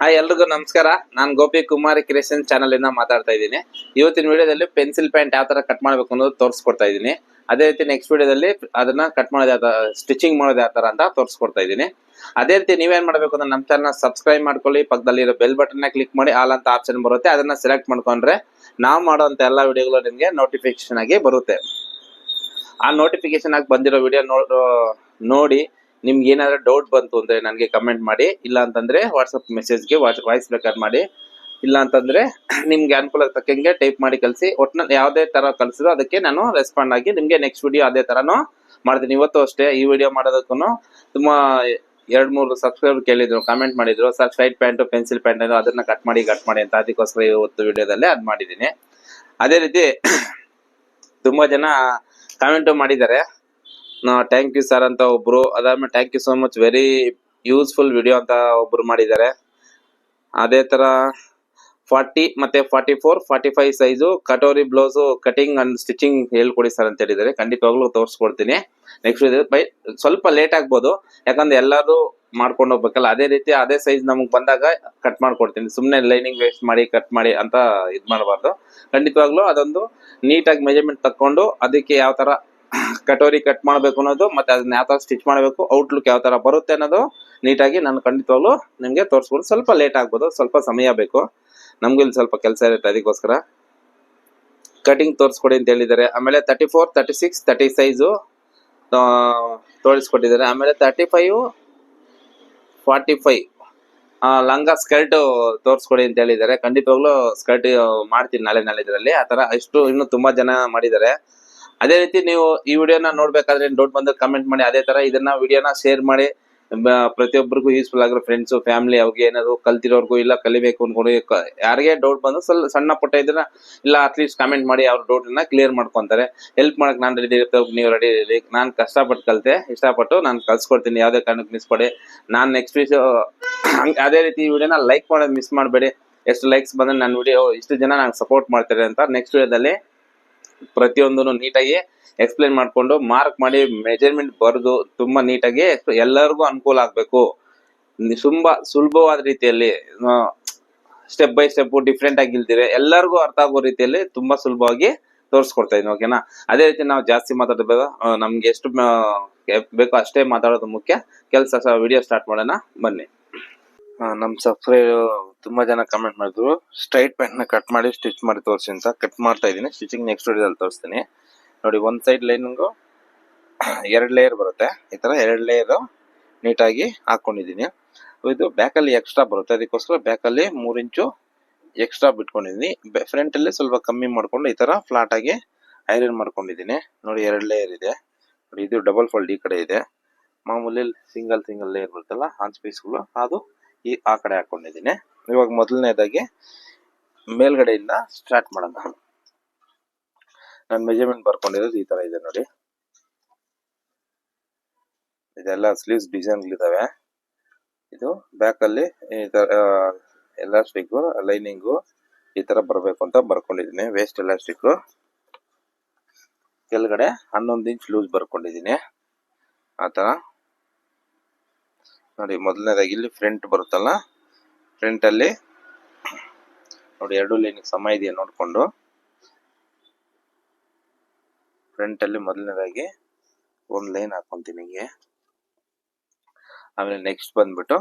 Hi ಎಲ್ರಿಗೂ ನಮಸ್ಕಾರ. ನಾನು ಗೋಪಿ ಕುಮಾರ್ ಕ್ರಿಯೇಷನ್ ಚಾನಲ್ ಇಂದ ಮಾತಾಡ್ತಾ ಇದ್ದೀನಿ. ಇವತ್ತಿನ ವಿಡಿಯೋದಲ್ಲಿ ಪೆನ್ಸಿಲ್ ಪ್ಯಾಂಟ್ ಯಾವ ತರ ಕಟ್ ಮಾಡ್ಬೇಕು ಅನ್ನೋದು ತೋರಿಸ್ಕೊಡ್ತಾ ಇದ್ದೀನಿ. ಅದೇ ರೀತಿ ನೆಕ್ಸ್ಟ್ ವಿಡಿಯೋದಲ್ಲಿ ಅದನ್ನ ಕಟ್ ಮಾಡೋದು ಯಾವ ಸ್ಟಿಚಿಂಗ್ ಮಾಡೋದು ಯಾವ ತರ ಅಂತ ತೋರಿಸ್ಕೊಡ್ತಾ ಇದ್ದೀನಿ. ಅದೇ ರೀತಿ ನೀವೇನ್ ಮಾಡ್ಬೇಕು ಅಂದ್ರೆ ನಮ್ಮ ಚಾನಲ್ ಸಬ್ಸ್ಕ್ರೈಬ್ ಮಾಡ್ಕೊಳ್ಳಿ, ಪಕ್ಕದಲ್ಲಿರೋ ಬೆಲ್ ಬಟನ್ ಕ್ಲಿಕ್ ಮಾಡಿ ಆಲ್ ಅಂತ ಆಪ್ಷನ್ ಬರುತ್ತೆ. ಅದನ್ನ ಸೆಲೆಕ್ಟ್ ಮಾಡ್ಕೊಂಡ್ರೆ ನಾವು ಮಾಡುವಂತ ಎಲ್ಲ ವಿಡಿಯೋಗಳು ನಿಮಗೆ ನೋಟಿಫಿಕೇಶನ್ ಆಗಿ ಬರುತ್ತೆ. ಆ ನೋಟಿಫಿಕೇಶನ್ ಆಗಿ ಬಂದಿರೋ ವಿಡಿಯೋ ನೋಡಿ ನಿಮ್ಗೆ ಏನಾದ್ರು ಡೌಟ್ ಬಂತು ಅಂದ್ರೆ ನನಗೆ ಕಮೆಂಟ್ ಮಾಡಿ, ಇಲ್ಲ ಅಂತಂದ್ರೆ ವಾಟ್ಸಪ್ ಮೆಸೇಜ್ಗೆ ವಾಯ್ಸ್ ರೆಕಾರ್ಡ್ ಮಾಡಿ. ಇಲ್ಲ ಅಂತಂದ್ರೆ ನಿಮ್ಗೆ ಅನುಕೂಲ ತಕ್ಕಂಗೆ ಟೈಪ್ ಮಾಡಿ ಕಳಿಸಿ. ಒಟ್ಟು ಯಾವುದೇ ತರ ಕಳಿಸಿದ್ರು ಅದಕ್ಕೆ ನಾನು ರೆಸ್ಪಾಂಡ್ ಆಗಿ ನಿಮ್ಗೆ ನೆಕ್ಸ್ಟ್ ವಿಡಿಯೋ ಅದೇ ತರನು ಮಾಡ್ತೀನಿ. ಇವತ್ತು ಅಷ್ಟೇ ಈ ವಿಡಿಯೋ ಮಾಡೋದಕ್ಕೂ ತುಂಬಾ ಎರಡ್, ಮೂರು ಸಬ್ಸ್ಕ್ರೈಬರ್ ಕೇಳಿದ್ರು ಕಾಮೆಂಟ್ ಮಾಡಿದ್ರು. Sir side pant pencil pant ಅದನ್ನ ಕಟ್ ಮಾಡಿ ಕಟ್ ಮಾಡಿ ಅಂತ ಅದಕ್ಕೋಸ್ಕರ ಇವತ್ತು ವಿಡಿಯೋದಲ್ಲೇ ಅದ್ ಮಾಡಿದ್ದೀನಿ. ಅದೇ ರೀತಿ ತುಂಬಾ ಜನ ಕಾಮೆಂಟ್ ಮಾಡಿದ್ದಾರೆ. ಥ್ಯಾಂಕ್ ಯು ಸರ್ ಅಂತ ಒಬ್ರು, ಅದಾದ್ಮೇಲೆ thank you so much very useful video ಅಂತ ಒಬ್ರು ಮಾಡಿದ್ದಾರೆ. ಅದೇ ತರ ಫಾರ್ಟಿ ಮತ್ತೆ forty four forty five size katori blouse cutting and stitching ಹೇಳ್ಕೊಡಿ ಸರ್ ಅಂತ ಹೇಳಿದ್ದಾರೆ. ಖಂಡಿತವಾಗ್ಲೂ ತೋರಿಸ್ಕೊಡ್ತೀನಿ. ನೆಕ್ಸ್ಟ್ ಬೈ ಸ್ವಲ್ಪ ಲೇಟ್ ಆಗ್ಬೋದು. ಯಾಕಂದ್ರೆ ಎಲ್ಲರೂ ಮಾಡ್ಕೊಂಡು ಹೋಗ್ಬೇಕಲ್ಲ, ಅದೇ ರೀತಿ ಅದೇ ಸೈಜ್ ನಮಗೆ ಬಂದಾಗ ಕಟ್ ಮಾಡ್ಕೊಡ್ತೀನಿ. ಸುಮ್ಮನೆ ಲೈನಿಂಗ್ ವೇಸ್ಟ್ ಮಾಡಿ ಕಟ್ ಮಾಡಿ ಅಂತ ಇದು ಮಾಡಬಾರ್ದು. ಖಂಡಿತವಾಗ್ಲೂ ಅದೊಂದು ನೀಟಾಗಿ ಮೆಜರ್ಮೆಂಟ್ ತಕೊಂಡು ಅದಕ್ಕೆ ಯಾವ ತರ ಕಟೋರಿ ಕಟ್ ಮಾಡಬೇಕು ಅನ್ನೋದು, ಮತ್ತೆ ಅದನ್ನ ಯಾವ ತರ ಸ್ಟಿಚ್ ಮಾಡಬೇಕು ಔಟ್ಲುಕ್ ಯಾವ ತರ ಬರುತ್ತೆ ಅನ್ನೋದು ನೀಟಾಗಿ ನಾನು ಖಂಡಿತವಾಗ್ಲೂ ನಿಮಗೆ ತೋರಿಸ್ಬೋದು. ಸ್ವಲ್ಪ ಲೇಟ್ ಆಗ್ಬೋದು, ಸ್ವಲ್ಪ ಸಮಯ ಬೇಕು. ನಮ್ಗೂ ಇಲ್ಲಿ ಸ್ವಲ್ಪ ಕೆಲಸ ಇರುತ್ತೆ ಅದಕ್ಕೋಸ್ಕರ. ಕಟಿಂಗ್ ತೋರಿಸ್ಕೊಡಿ ಅಂತ ಹೇಳಿದ್ದಾರೆ. ಆಮೇಲೆ thirty four thirty six thirty size ತೋರಿಸ್ಕೊಟ್ಟಿದ್ದಾರೆ. ಆಮೇಲೆ ತರ್ಟಿ ಫೈವ್ ಫಾರ್ಟಿ ಫೈವ್ ಲಂಗ ಸ್ಕರ್ಟ್ ತೋರಿಸ್ಕೊಡಿ ಅಂತ ಹೇಳಿದ್ದಾರೆ. ಖಂಡಿತವಾಗ್ಲೂ ಸ್ಕರ್ಟ್ ಮಾಡ್ತೀನಿ ನಾಳೆ ನಾಳೆ ಇದರಲ್ಲಿ. ಆ ಥರ ಅಷ್ಟು ಇನ್ನು ತುಂಬಾ ಜನ ಮಾಡಿದ್ದಾರೆ. ಅದೇ ರೀತಿ ನೀವು ಈ ವಿಡಿಯೋನ ನೋಡ್ಬೇಕಾದ್ರೆ ಡೌಟ್ ಬಂದ್ರೆ ಕಮೆಂಟ್ ಮಾಡಿ, ಅದೇ ತರ ಇದನ್ನ ವಿಡಿಯೋನ ಶೇರ್ ಮಾಡಿ ಪ್ರತಿಯೊಬ್ಬರಿಗೂ ಯೂಸ್ಫುಲ್ ಆಗಿರೋ ಫ್ರೆಂಡ್ಸ್ ಫ್ಯಾಮಿಲಿ ಅವ್ರಿಗೆ ಏನಾದ್ರು ಕಲ್ತಿರೋರ್ಗು ಇಲ್ಲ ಕಲಿಬೇಕು ಅನ್ಕೊಂಡು ಯಾರಿಗೆ ಡೌಟ್ ಬಂದ್ರೆ ಸ್ವಲ್ಪ ಸಣ್ಣ ಪುಟ್ಟ ಇದನ್ನ ಇಲ್ಲ ಅಟ್ಲೀಸ್ಟ್ ಕಮೆಂಟ್ ಮಾಡಿ ಅವ್ರ ಡೌಟ್ನ ಕ್ಲಿಯರ್ ಮಾಡ್ಕೊಂತಾರೆ. ಹೆಲ್ಪ್ ಮಾಡಕ್ ನಾನು ರೆಡಿ ಇರ್ತೇವೆ ನೀವು ರೆಡಿ ಇರಲಿ ನಾನು ಕಷ್ಟಪಟ್ಟು ಕಲಿತೆ, ಇಷ್ಟಪಟ್ಟು ನಾನು ಕಲ್ಸ್ಕೊಡ್ತೀನಿ, ಯಾವುದೇ ಕಾರಣಕ್ಕೆ ಮಿಸ್ ಕೊಡಿ ನಾನು ನೆಕ್ಸ್ಟ್ ವೀಕ್ ಅದೇ ರೀತಿ ಈ ವಿಡಿಯೋನ ಲೈಕ್ ಮಾಡೋದು ಮಿಸ್ ಮಾಡಬೇಡಿ. ಎಷ್ಟು ಲೈಕ್ಸ್ ಬಂದ್ರೆ ನನ್ನ ವಿಡಿಯೋ ಇಷ್ಟು ಜನ ನಂಗೆ ಸಪೋರ್ಟ್ ಮಾಡ್ತಾರೆ ಅಂತ ನೆಕ್ಸ್ಟ್ ವಿಡಿಯೋದಲ್ಲಿ ಪ್ರತಿಯೊಂದನ್ನು ನೀಟಾಗಿ ಎಕ್ಸ್ಪ್ಲೈನ್ ಮಾಡ್ಕೊಂಡು ಮಾರ್ಕ್ ಮಾಡಿ ಮೆಜರ್ಮೆಂಟ್ ಬರೆದು ತುಂಬಾ ನೀಟಾಗಿ ಎಲ್ಲರಿಗೂ ಅನುಕೂಲ ಆಗ್ಬೇಕು. ತುಂಬಾ ಸುಲಭವಾದ ರೀತಿಯಲ್ಲಿ ಸ್ಟೆಪ್ ಬೈ ಸ್ಟೆಪ್ ಡಿಫ್ರೆಂಟ್ ಆಗಿ ಇಲ್ದಿರೆ ಎಲ್ಲರಿಗೂ ಅರ್ಥ ಆಗೋ ರೀತಿಯಲ್ಲಿ ತುಂಬಾ ಸುಲಭವಾಗಿ ತೋರಿಸ್ಕೊಡ್ತಾ ಇದ್ವಿ ಓಕೆನಾ ಅದೇ ರೀತಿ ನಾವು ಜಾಸ್ತಿ ಮಾತಾಡಬೇಕು ನಮ್ಗೆ ಎಷ್ಟು ಬೇಕೋ ಅಷ್ಟೇ ಮಾತಾಡೋದು ಮುಖ್ಯ. ಕೆಲಸ ವಿಡಿಯೋ ಸ್ಟಾರ್ಟ್ ಮಾಡೋಣ, ಬನ್ನಿ. ನಮ್ಮ ಸಬ್ಸ್ಕ್ರೈಬ್ ತುಂಬಾ ಜನ ಕಮೆಂಟ್ ಮಾಡಿದ್ರು. ಸ್ಟ್ರೈಟ್ ಪ್ಯಾಂಟ್ನ ಕಟ್ ಮಾಡಿ ಸ್ಟಿಚ್ ಮಾಡಿ ತೋರಿಸಿ ಅಂತ. ಕಟ್ ಮಾಡ್ತಾ ಇದೀನಿ ಸ್ಟಿಚಿಂಗ್ ನೆಕ್ಸ್ಟ್ ವಿಡಿಯೋದಲ್ಲಿ ತೋರಿಸ್ತೀನಿ. ನೋಡಿ, ಒಂದ್ ಸೈಡ್ ಲೈನಿಂಗು ಎರಡು ಲೇಯರ್ ಬರುತ್ತೆ. ಈ ತರ ಎರಡು ಲೇಯರ್ ನೀಟಾಗಿ ಹಾಕೊಂಡಿದೀನಿ ಇದು ಬ್ಯಾಕಲ್ಲಿ ಎಕ್ಸ್ಟ್ರಾ ಬರುತ್ತೆ. ಅದಕ್ಕೋಸ್ಕರ ಬ್ಯಾಕಲ್ಲಿ ಮೂರ್ ಇಂಚು ಎಕ್ಸ್ಟ್ರಾ ಬಿಟ್ಕೊಂಡಿದೀನಿ ಫ್ರಂಟ್ ಅಲ್ಲಿ ಸ್ವಲ್ಪ ಕಮ್ಮಿ ಮಾಡ್ಕೊಂಡು ಈ ತರ ಫ್ಲಾಟ್ ಆಗಿ ಐರನ್ ಮಾಡ್ಕೊಂಡಿದೀನಿ ನೋಡಿ, ಎರಡು ಲೇಯರ್ ಇದೆ. ಇದು ಡಬಲ್ ಫೋಲ್ಡ್ ಈ ಕಡೆ ಇದೆ. ಮಾಮೂಲಿ ಸಿಂಗಲ್ ಸಿಂಗಲ್ ಲೇಯರ್ ಬರುತ್ತಲ್ಲ ಹಾನ್ಸ್ ಪೀಸ್ಗಳು ಅದು ಈ ಆ ಕಡೆ ಹಾಕೊಂಡಿದ್ದೀನಿ. ಇವಾಗ ಮೊದಲನೇದಾಗಿ ಮೇಲ್ಗಡೆಯಿಂದ ಸ್ಟಾರ್ಟ್ ಮಾಡೋಣ. ನಾನು ಮೆಜರ್ಮೆಂಟ್ ಬರ್ಕೊಂಡಿರೋದು ಈ ತರ ಇದೆ ನೋಡಿ. ಇದೆಲ್ಲ ಸ್ಲೀವ್ಸ್ ಡಿಸೈನ್ಗಳಿದಾವೆ ಇದು ಬ್ಯಾಕಲ್ಲಿ ಈ ಥರ ಎಲಾಸ್ಟಿಕ್ಕು ಲೈನಿಂಗು ಈ ತರ ಬರಬೇಕು ಅಂತ ಬರ್ಕೊಂಡಿದ್ದೀನಿ. ವೇಸ್ಟ್ ಎಲಾಸ್ಟಿಕ್ ಕೆಳಗಡೆ ಹನ್ನೊಂದು ಇಂಚ್ ಲೂಸ್ ಬರ್ಕೊಂಡಿದ್ದೀನಿ. ಆ ತರ. ನೋಡಿ, ಮೊದಲನೇದಾಗಿ ಇಲ್ಲಿ ಫ್ರಂಟ್ ಬರುತ್ತಲ್ಲ? ಫ್ರಂಟ್ ಅಲ್ಲಿ ನೋಡಿ, ಎರಡು ಲೈನ್ ಸಮ ಇದೆಯಾ ನೋಡಿಕೊಂಡು. ಫ್ರಂಟ್ ಅಲ್ಲಿ ಮೊದಲನೇದಾಗಿ ಒಂದು ಲೈನ್ ಹಾಕೊಂತೀನಿ ಹಿಂಗೆ ಆಮೇಲೆ ನೆಕ್ಸ್ಟ್ ಬಂದ್ಬಿಟ್ಟು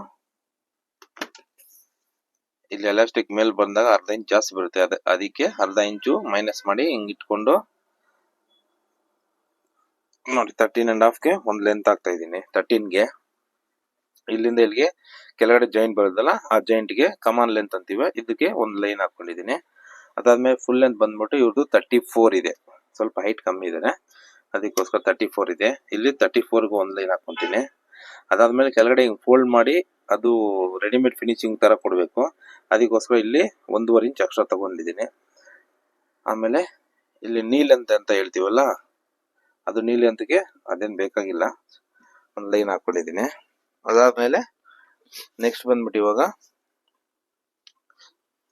ಇಲ್ಲಿ ಎಲಾಸ್ಟಿಕ್ ಮೇಲೆ ಬಂದಾಗ ಅರ್ಧ ಇಂಚ್ ಜಾಸ್ತಿ ಬರುತ್ತೆ. ಅದ, ಅದಕ್ಕೆ ಅರ್ಧ ಇಂಚು ಮೈನಸ್ ಮಾಡಿ ಹಿಂಗ್ ಇಟ್ಕೊಂಡು ನೋಡಿ ತರ್ಟೀನ್ ಆ್ಯಂಡ್ ಹಾಫ್ಗೆ ಒಂದು ಲೆಂತ್ ಹಾಕ್ತಾ ಇದ್ದೀನಿ. ತರ್ಟೀನ್ಗೆ ಇಲ್ಲಿಂದ ಇಲ್ಲಿಗೆ ಕೆಳಗಡೆ ಜಾಯಿಂಟ್ ಬರುತ್ತಲ್ಲ, ಆ ಜಾಯಿಂಟ್ಗೆ ಕಮಾನ್ ಲೆಂತ್ ಅಂತೀವಿ. ಇದಕ್ಕೆ ಒಂದು ಲೈನ್ ಹಾಕೊಂಡಿದ್ದೀನಿ. ಅದಾದ್ಮೇಲೆ ಫುಲ್ ಲೆಂತ್ ಬಂದ್ಬಿಟ್ಟು ಇವ್ರದ್ದು ತರ್ಟಿ ಫೋರ್ ಇದೆ. ಸ್ವಲ್ಪ ಹೈಟ್ ಕಮ್ಮಿ ಇದೆ ಅದಕ್ಕೋಸ್ಕರ ತರ್ಟಿ ಫೋರ್ ಇದೆ. ಇಲ್ಲಿ ತರ್ಟಿ ಫೋರ್ಗೆ ಒಂದು ಲೈನ್ ಹಾಕೊಂತೀನಿ. ಅದಾದ್ಮೇಲೆ ಕೆಳಗಡೆ ಹಿಂಗೆ ಫೋಲ್ಡ್ ಮಾಡಿ ಅದು ರೆಡಿಮೇಡ್ ಫಿನಿಶಿಂಗ್ ತರ ಕೊಡಬೇಕು. ಅದಕ್ಕೋಸ್ಕರ ಇಲ್ಲಿ ಒಂದೂವರೆ ಇಂಚ್ ಅಕ್ಷರ ತಗೊಂಡಿದ್ದೀನಿ. ಆಮೇಲೆ ಇಲ್ಲಿ ನೀಲೆಂತ್ ಅಂತ ಹೇಳ್ತೀವಲ್ಲ, ಅದು ನೀಲೆಂತ್ಗೆ ಅದೇನ್ ಬೇಕಾಗಿಲ್ಲ. ಒಂದು ಲೈನ್ ಹಾಕೊಂಡಿದ್ದೀನಿ. ಅದಾದ್ಮೇಲೆ ನೆಕ್ಸ್ಟ್ ಬಂದ್ಬಿಟ್ಟು ಇವಾಗ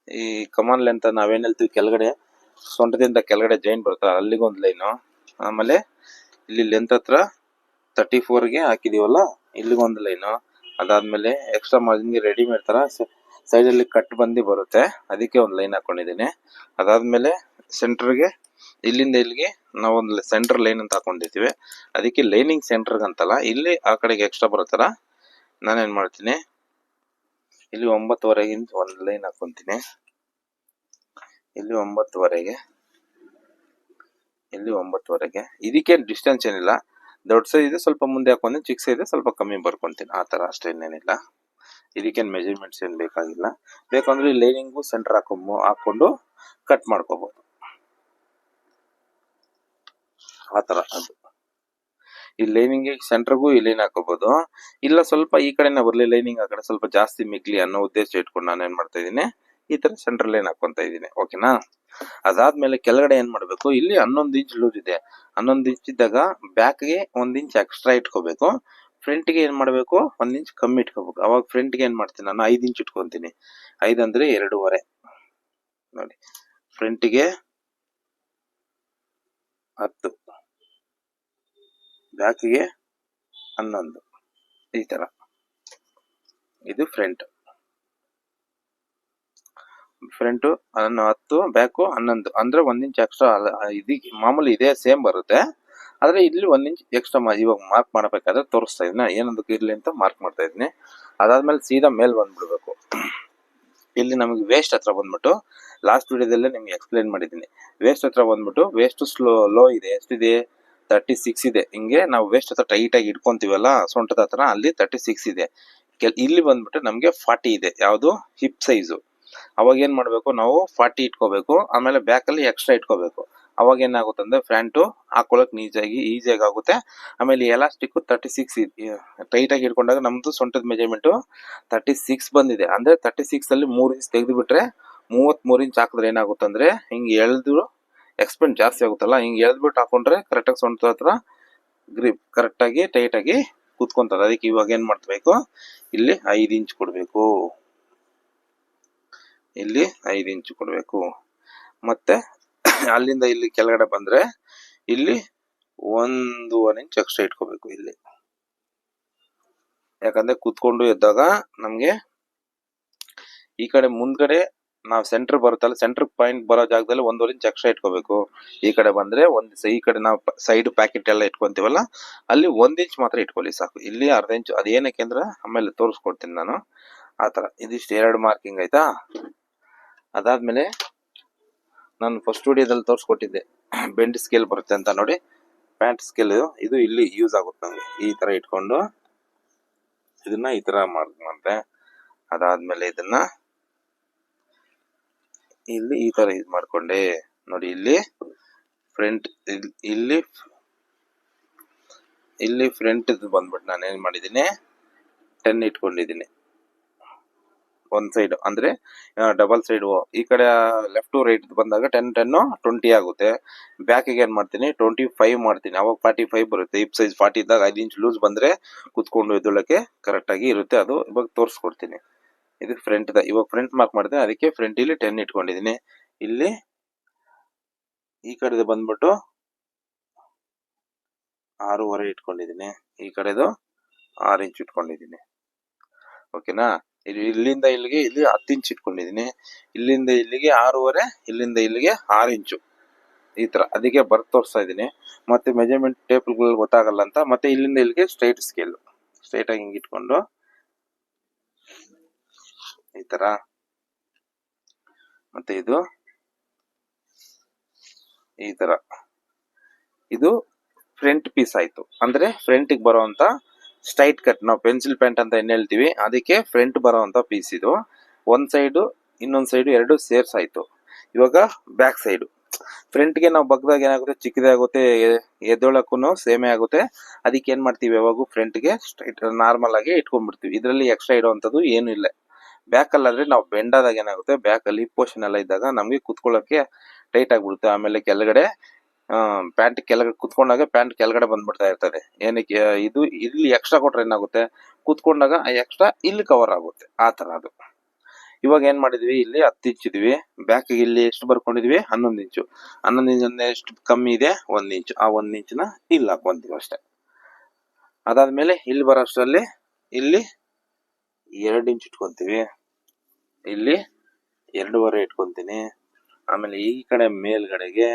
ಈ ಕಮಾನ್ ಲೆಂತ್ ನಾವೇನ್ ಹೇಳ್ತೀವಿ ಕೆಳಗಡೆ ಸೊಂಟದಿಂದ ಕೆಳಗಡೆ ಜಾಯಿಂಟ್ ಬರುತ್ತೆ ಅಲ್ಲಿಗೊಂದು ಲೈನು ಆಮೇಲೆ ಇಲ್ಲಿ ಲೆಂತ್ ಹತ್ರ ತರ್ಟಿ ಫೋರ್ಗೆ ಹಾಕಿದೀವಲ್ಲ, ಇಲ್ಲಿಗೊಂದು ಲೈನು ಅದಾದ್ಮೇಲೆ ಎಕ್ಸ್ಟ್ರಾ ಮಾರ್ಜಿನ್ಗೆ ರೆಡಿಮೇಡ್ ತರ ಸೈಡಲ್ಲಿ ಕಟ್ ಬಂದು ಬರುತ್ತೆ. ಅದಕ್ಕೆ ಒಂದು ಲೈನ್ ಹಾಕೊಂಡಿದ್ದೀನಿ. ಅದಾದ್ಮೇಲೆ ಸೆಂಟರ್ಗೆ ಇಲ್ಲಿಂದ ಇಲ್ಲಿಗೆ ನಾವು ಒಂದು ಸೆಂಟರ್ ಲೈನ್ ಅಂತ ಹಾಕೊಂಡಿರ್ತೀವಿ. ಅದಕ್ಕೆ ಲೈನಿಂಗ್ ಸೆಂಟರ್ಗೆ ಅಂತಲ್ಲ ಇಲ್ಲಿ ಆ ಕಡೆಗೆ ಎಕ್ಸ್ಟ್ರಾ ಬರುತ್ತಲ್ಲ ನಾನೇನ್ ಮಾಡ್ತೀನಿ? ಇಲ್ಲಿ ಒಂಬತ್ತುವರೆಗಿಂತ ಒಂದು ಲೈನ್ ಹಾಕೊತೀನಿ. ಇಲ್ಲಿ ಒಂಬತ್ತುವರೆಗೆ ಇಲ್ಲಿ ಒಂಬತ್ತುವರೆಗೆ. ಇದಕ್ಕೆ ಡಿಸ್ಟೆನ್ಸ್ ಏನಿಲ್ಲ. ದೊಡ್ಡ ಸೈಜ್ ಇದೆ, ಸ್ವಲ್ಪ ಮುಂದೆ ಹಾಕೊಂಡು ಚಿಕ್ಕ ಸೈಜ್ ಇದೆ, ಸ್ವಲ್ಪ ಕಮ್ಮಿ ಬರ್ಕೊತೀನಿ. ಆ ಥರ ಅಷ್ಟೇ ಇನ್ನೇನಿಲ್ಲ. ಇದಕ್ಕೇನು ಮೆಜರ್ಮೆಂಟ್ಸ್ ಏನು ಬೇಕಾಗಿಲ್ಲ. ಬೇಕಂದ್ರೆ ಈ ಲೈನಿಂಗು ಸೆಂಟರ್ ಹಾಕೊಂಬ ಹಾಕೊಂಡು ಕಟ್ ಮಾಡ್ಕೋಬಹುದು ಆ ಥರ ಅದು. ಈ ಲೈನಿಂಗ್ ಸೆಂಟರ್ಗೂ ಈ ಲೈನ್ ಹಾಕೋಬಹುದು ಇಲ್ಲ ಸ್ವಲ್ಪ ಈ ಕಡೆನೇ ಬರಲಿ ಲೈನಿಂಗ್ ಆ ಕಡೆ ಸ್ವಲ್ಪ ಜಾಸ್ತಿ ಮಿಗ್ಲಿ ಅನ್ನೋ ಉದ್ದೇಶ ಇಟ್ಕೊಂಡು ನಾನು ಏನ್ ಮಾಡ್ತಾ ಇದ್ದೀನಿ, ಈ ತರ ಸೆಂಟರ್ ಲೈನ್ ಹಾಕೊಂತ ಇದ್ದೀನಿ ಓಕೆನಾ ಅದಾದ್ಮೇಲೆ ಕೆಳಗಡೆ ಏನ್ ಮಾಡ್ಬೇಕು, ಇಲ್ಲಿ ಹನ್ನೊಂದು ಇಂಚ್ ಲೂಸ್ ಇದೆ. ಹನ್ನೊಂದು ಇಂಚ್ ಇದ್ದಾಗ ಬ್ಯಾಕ್ಗೆ ಒಂದ್ ಇಂಚ್ ಎಕ್ಸ್ಟ್ರಾ ಇಟ್ಕೋಬೇಕು. ಫ್ರಂಟ್ಗೆ ಏನ್ ಮಾಡ್ಬೇಕು, ಒಂದ್ ಇಂಚ್ ಕಮ್ಮಿ ಇಟ್ಕೋಬೇಕು. ಅವಾಗ ಫ್ರಂಟ್ಗೆ ಏನ್ ಮಾಡ್ತೀನಿ ನಾನು, ಐದ್ ಇಂಚ್ ಇಟ್ಕೊಂತೀನಿ. ಐದ್ ಅಂದ್ರೆ ಎರಡೂವರೆ. ನೋಡಿ ಫ್ರಂಟ್ಗೆ ಹತ್ತು. ಬ್ಯಾಕ್ಗೆ ಹನ್ನೊಂದು. ಈ ತರ. ಇದು ಫ್ರಂಟ್ ಫ್ರಂಟ್ ಹತ್ತು ಬ್ಯಾಕು ಹನ್ನೊಂದು. ಅಂದ್ರೆ ಒಂದ್ ಇಂಚ್ ಎಕ್ಸ್ಟ್ರಾ ಇದಕ್ಕೆ ಮಾಮೂಲಿ ಇದೆ ಸೇಮ್ ಬರುತ್ತೆ. ಆದ್ರೆ ಇಲ್ಲಿ ಒಂದ್ ಇಂಚ್ ಎಕ್ಸ್ಟ್ರಾ ಇವಾಗ ಮಾರ್ಕ್ ಮಾಡಬೇಕಾದ್ರೆ ತೋರಿಸ್ತಾ ಇದೀನಿ. ಏನೊಂದಕ್ಕೆ ಇರಲಿ ಅಂತ ಮಾರ್ಕ್ ಮಾಡ್ತಾ ಇದ್ದೀನಿ ಅದಾದ್ಮೇಲೆ ಸೀದಾ ಮೇಲ್ ಬಂದ್ಬಿಡ್ಬೇಕು. ಇಲ್ಲಿ ನಮಗೆ ವೇಸ್ಟ್ ಹತ್ರ ಬಂದ್ಬಿಟ್ಟು ಲಾಸ್ಟ್ ವಿಡಿಯೋದಲ್ಲೇ ನಿಮ್ಗೆ ಎಕ್ಸ್ಪ್ಲೈನ್ ಮಾಡಿದ್ದೀನಿ. ವೇಸ್ಟ್ ಹತ್ರ ಬಂದ್ಬಿಟ್ಟು ವೇಸ್ಟ್ ಸ್ಲೋ ಲೋ ಇದೆ, ಎಷ್ಟಿದೆ? ತರ್ಟಿ ಸಿಕ್ಸ್ ಇದೆ. ಹಿಂಗೆ ನಾವು ವೇಸ್ಟ್ ಹತ್ರ ಟೈಟ್ ಆಗಿ ಇಟ್ಕೊಂತೀವಲ್ಲ, ಸೊಂಟದ ಹತ್ರ ಅಲ್ಲಿ ತರ್ಟಿ ಸಿಕ್ಸ್ ಇದೆ. ಕೆಲ್- ಇಲ್ಲಿ ಬಂದ್ಬಿಟ್ಟು ನಮಗೆ ಫಾರ್ಟಿ ಇದೆ, ಯಾವುದು? ಹಿಪ್ ಸೈಜು ಅವಾಗ ಏನು ಮಾಡಬೇಕು? ನಾವು ಫಾರ್ಟಿ ಇಟ್ಕೋಬೇಕು, ಆಮೇಲೆ ಬ್ಯಾಕ್ ಅಲ್ಲಿ ಎಕ್ಸ್ಟ್ರಾ ಇಟ್ಕೋಬೇಕು. ಅವಾಗ ಏನಾಗುತ್ತೆ ಅಂದರೆ ಫ್ರಂಟು ಹಾಕೊಳಕ್ ಈಸಿಯಾಗಿ ಈಸಿಯಾಗಿ ಆಗುತ್ತೆ. ಆಮೇಲೆ ಎಲಾಸ್ಟಿಕ್ ತರ್ಟಿ ಸಿಕ್ಸ್ ಟೈಟ್ ಆಗಿ ಇಟ್ಕೊಂಡಾಗ ನಮ್ಮದು ಸೊಂಟದ ಮೆಜರ್ಮೆಂಟ್ ತರ್ಟಿ ಸಿಕ್ಸ್ ಬಂದಿದೆ. ಅಂದ್ರೆ ತರ್ಟಿ ಸಿಕ್ಸ್ ಅಲ್ಲಿ ಮೂರ್ ಇಂಚ್ ತೆಗೆದುಬಿಟ್ರೆ ಮೂವತ್ತ್ಮೂರು ಮೂವತ್ ಮೂರ್ ಇಂಚ್ ಹಾಕಿದ್ರೆ ಏನಾಗುತ್ತೆ ಅಂದರೆ, ಹಿಂಗೆ ಎಳ್ದು ಎಕ್ಸ್ಪೆಂಡ್ ಜಾಸ್ತಿ ಆಗುತ್ತಲ್ಲ, ಹಿಂಗೆ ಎಳ್ದ್ಬಿಟ್ಟು ಹಾಕೊಂಡ್ರೆ ಕರೆಕ್ಟಾಗಿ ಸೊಂಟದ ಹತ್ರ ಗ್ರಿಪ್ ಕರೆಕ್ಟಾಗಿ ಟೈಟಾಗಿ ಆಗಿ ಕೂತ್ಕೊಂತದ ಅದಕ್ಕೆ ಇವಾಗ ಏನು ಮಾಡ್ಬೇಕು? ಇಲ್ಲಿ ಐದು ಇಂಚ್ ಕೊಡಬೇಕು. ಇಲ್ಲಿ ಐದು ಇಂಚ್ ಕೊಡಬೇಕು. ಮತ್ತೆ ಅಲ್ಲಿಂದ ಇಲ್ಲಿ ಕೆಳಗಡೆ ಬಂದರೆ ಇಲ್ಲಿ ಒಂದೂವರೆ ಇಂಚ್ ಎಕ್ಸ್ಟ್ರಾ ಇಟ್ಕೋಬೇಕು ಇಲ್ಲಿ. ಯಾಕಂದ್ರೆ ಕೂತ್ಕೊಂಡು ಎದ್ದಾಗ ನಮಗೆ ಈ ಕಡೆ ಮುಂದ್ಗಡೆ ನಾವ್ ಸೆಂಟರ್ ಬರುತ್ತಲ್ಲ ಸೆಂಟರ್ ಪಾಯಿಂಟ್ ಬರೋ ಜಾಗದಲ್ಲಿ ಒಂದೂವರೆ ಇಂಚ್ ಎಕ್ಸ್ಟ್ರಾ ಇಟ್ಕೋಬೇಕು. ಈ ಕಡೆ ಬಂದ್ರೆ ಒಂದ್ ಈ ಕಡೆ ನಾವು ಸೈಡ್ ಪ್ಯಾಕೆಟ್ ಎಲ್ಲ ಇಟ್ಕೊಂತೀವಲ್ಲ, ಅಲ್ಲಿ ಒಂದ್ ಇಂಚ್ ಮಾತ್ರ ಇಟ್ಕೊಳ್ಳಿ ಸಾಕು. ಇಲ್ಲಿ ಅರ್ಧ ಇಂಚ್ ಅದೇನಕ್ಕೆ ಅಂದ್ರೆ ಆಮೇಲೆ ತೋರಿಸ್ಕೊಡ್ತೀನಿ ನಾನು. ಆತರ ಇದಿಷ್ಟು ಎರಡು ಮಾರ್ಕಿಂಗ್ ಆಯ್ತಾ? ಅದಾದ್ಮೇಲೆ ನಾನು ಫಸ್ಟ್ ಸ್ಟುಡಿಯೋದಲ್ಲಿ ತೋರಿಸ್ಕೊಟ್ಟಿದ್ದೆ. ಬೆಂಡ್ ಸ್ಕೇಲ್ ಬರುತ್ತೆ ಅಂತ ನೋಡಿ. ಪ್ಯಾಂಟ್ ಸ್ಕೇಲ್ ಇದು ಇಲ್ಲಿ ಯೂಸ್ ಆಗುತ್ತೆ ನನಗೆ ಈ ತರ ಇಟ್ಕೊಂಡು ಇದನ್ನ ಈ ತರ ಮಾಡ್ಕೊಂಡೆ ಅದಾದ್ಮೇಲೆ ಇದನ್ನ ಇಲ್ಲಿ ಈ ತರ ಇದು ಮಾಡ್ಕೊಂಡೆ. ನೋಡಿ ಇಲ್ಲಿ ಫ್ರಂಟ್ ಇಲ್ಲಿ ಇಲ್ಲಿ ಫ್ರಂಟ್ ಬಂದ್ಬಿಟ್ಟು ನಾನು ಏನ್ ಮಾಡಿದ್ದೀನಿ? ಟೆನ್ ಇಟ್ಕೊಂಡಿದ್ದೀನಿ. ಒಂದ್ ಸೈಡ್ ಅಂದ್ರೆ ಡಬಲ್ ಸೈಡ್ ಈ ಕಡೆ ಲೆಫ್ಟ್ ರೈಟ್ ಬಂದಾಗ ಟೆನ್ ಟೆನ್ ಟ್ವೆಂಟಿ ಆಗುತ್ತೆ. ಬ್ಯಾಕ್ ಏನ್ ಮಾಡ್ತೀನಿ? ಟ್ವೆಂಟಿ ಫೈವ್ ಮಾಡ್ತೀನಿ. ಅವಾಗ ಫಾರ್ಟಿ ಫೈವ್ ಬರುತ್ತೆ. ಇಪ್ ಸೈಜ್ ಫಾರ್ಟಿ ಇದ್ದಾಗ ಐದು ಇಂಚ್ ಲೂಸ್ ಬಂದ್ರೆ ಕುತ್ಕೊಂಡು ಎದ್ದೊಳಕ್ಕೆ ಕರೆಕ್ಟ್ ಆಗಿ ಇರುತ್ತೆ. ಅದು ಇವಾಗ ತೋರಿಸ್ಕೊಡ್ತೀನಿ. ಇದು ಫ್ರಂಟ್ ಇವಾಗ ಫ್ರಂಟ್ ಮಾರ್ಕ್ ಮಾಡಿದೆ, ಅದಕ್ಕೆ ಫ್ರಂಟ್ ಇಲ್ಲಿ ಟೆನ್ ಇಟ್ಕೊಂಡಿದ್ದೀನಿ ಇಲ್ಲಿ ಈ ಕಡೆದು ಬಂದ್ಬಿಟ್ಟು ಆರೂವರೆ ಇಟ್ಕೊಂಡಿದ್ದೀನಿ ಈ ಕಡೆದು ಆರು ಇಂಚ್ ಇಟ್ಕೊಂಡಿದ್ದೀನಿ ಓಕೆನಾ ಇಲ್ಲಿ ಇಲ್ಲಿಂದ ಇಲ್ಲಿಗೆ, ಇಲ್ಲಿ ಹತ್ತು ಇಂಚ್ ಇಟ್ಕೊಂಡಿದ್ದೀನಿ ಇಲ್ಲಿಂದ ಇಲ್ಲಿಗೆ ಆರೂವರೆ, ಇಲ್ಲಿಂದ ಇಲ್ಲಿಗೆ ಆರು ಇಂಚು ಈ ತರ, ಅದಕ್ಕೆ ಬರ್ತ್ ತೋರಿಸ್ತಾ ಇದ್ದೀನಿ ಮತ್ತೆ ಮೆಜರ್ಮೆಂಟ್ ಟೇಬಲ್ಗಳು ಗೊತ್ತಾಗಲ್ಲ ಅಂತ, ಮತ್ತೆ ಇಲ್ಲಿಂದ ಇಲ್ಲಿಗೆ ಸ್ಟ್ರೈಟ್ ಸ್ಕೇಲ್ ಸ್ಟ್ರೈಟ್ ಆಗಿ ಹಿಂಗ್ ಇಟ್ಕೊಂಡು ಈ ತರ. ಮತ್ತೆ ಇದು. ಈ ತರ. ಇದು ಫ್ರಂಟ್ ಪೀಸ್ ಆಯ್ತು. ಅಂದ್ರೆ ಫ್ರಂಟ್ಗೆ ಬರುವಂತ ಸ್ಟ್ರೈಟ್ ಕಟ್ ನಾವು ಪೆನ್ಸಿಲ್ ಪ್ಯಾಂಟ್ ಅಂತ ಏನ್ ಹೇಳ್ತೀವಿ, ಅದಕ್ಕೆ ಫ್ರಂಟ್ ಬರುವಂತ ಪೀಸ್ ಇದು. ಒಂದ್ ಸೈಡ್ ಇನ್ನೊಂದ್ ಸೈಡ್ ಎರಡು ಸೇರ್ಸ್ ಆಯ್ತು. ಇವಾಗ ಬ್ಯಾಕ್ ಸೈಡ್ ಫ್ರಂಟ್ಗೆ ನಾವು ಬಗ್ದಾಗ ಏನಾಗುತ್ತೆ, ಚಿಕ್ಕದೇ ಆಗುತ್ತೆ ಎದ್ದೊಳಕ್ಕೂ ಸೇಮೆ ಆಗುತ್ತೆ. ಅದಕ್ಕೆ ಏನ್ ಮಾಡ್ತೀವಿ, ಯಾವಾಗೂ ಫ್ರಂಟ್ಗೆ ಸ್ಟ್ರೈಟ್ ನಾರ್ಮಲ್ ಆಗಿ ಇಟ್ಕೊಂಡ್ಬಿಡ್ತೀವಿ. ಇದರಲ್ಲಿ ಎಕ್ಸ್ಟ್ರಾ ಇಡುವಂತದ್ದು ಏನು ಇಲ್ಲ. ಬ್ಯಾಕ್ ಅಲ್ಲಿ ಆದ್ರೆ ನಾವು ಬೆಂಡ್ ಆದಾಗ ಏನಾಗುತ್ತೆ? ಬ್ಯಾಕ್ ಅಲ್ಲಿ ಪೋರ್ಷನ್ ಎಲ್ಲ ಇದ್ದಾಗ ನಮ್ಗೆ ಕುತ್ಕೊಳ್ಳೋಕೆ ಟೈಟ್ ಆಗಿಬಿಡುತ್ತೆ. ಆಮೇಲೆ ಕೆಳಗಡೆ ಪ್ಯಾಂಟ್ ಕೆಳಗಡೆ ಕುತ್ಕೊಂಡಾಗ ಪ್ಯಾಂಟ್ ಕೆಳಗಡೆ ಬಂದ್ಬಿಡ್ತಾ ಇರ್ತದೆ. ಏನಕ್ಕೆ, ಇದು ಇಲ್ಲಿ ಎಕ್ಸ್ಟ್ರಾ ಕೊಟ್ರೆ ಏನಾಗುತ್ತೆ? ಕುತ್ಕೊಂಡಾಗ ಆ ಎಕ್ಸ್ಟ್ರಾ ಇಲ್ಲಿ ಕವರ್ ಆಗುತ್ತೆ. ಆ ತರ ಅದು. ಇವಾಗ ಏನ್ ಮಾಡಿದ್ವಿ? ಇಲ್ಲಿ ಹತ್ತು ಇಂಚ್ ಇದೀವಿ. ಬ್ಯಾಕ್ ಇಲ್ಲಿ ಎಷ್ಟು ಬರ್ಕೊಂಡಿದ್ವಿ? ಹನ್ನೊಂದು ಇಂಚು ಹನ್ನೊಂದು ಇಂಚ್ ಎಷ್ಟು ಕಮ್ಮಿ ಇದೆ? ಒಂದ್ ಇಂಚು ಆ ಒಂದ್ ಇಂಚ್ನ ಇಲ್ಲಿ ಹಾಕೊಂತೀವಿ ಅಷ್ಟೇ. ಅದಾದ್ಮೇಲೆ ಇಲ್ಲಿ ಬರೋಷ್ಟರಲ್ಲಿ ಇಲ್ಲಿ ಎರಡು ಇಂಚ್ ಇಟ್ಕೊಂತೀವಿ. ಇಲ್ಲಿ ಎರಡೂವರೆ ಇಟ್ಕೊಂತೀನಿ. ಆಮೇಲೆ ಈ ಕಡೆ ಮೇಲ್ಗಡೆಗೆ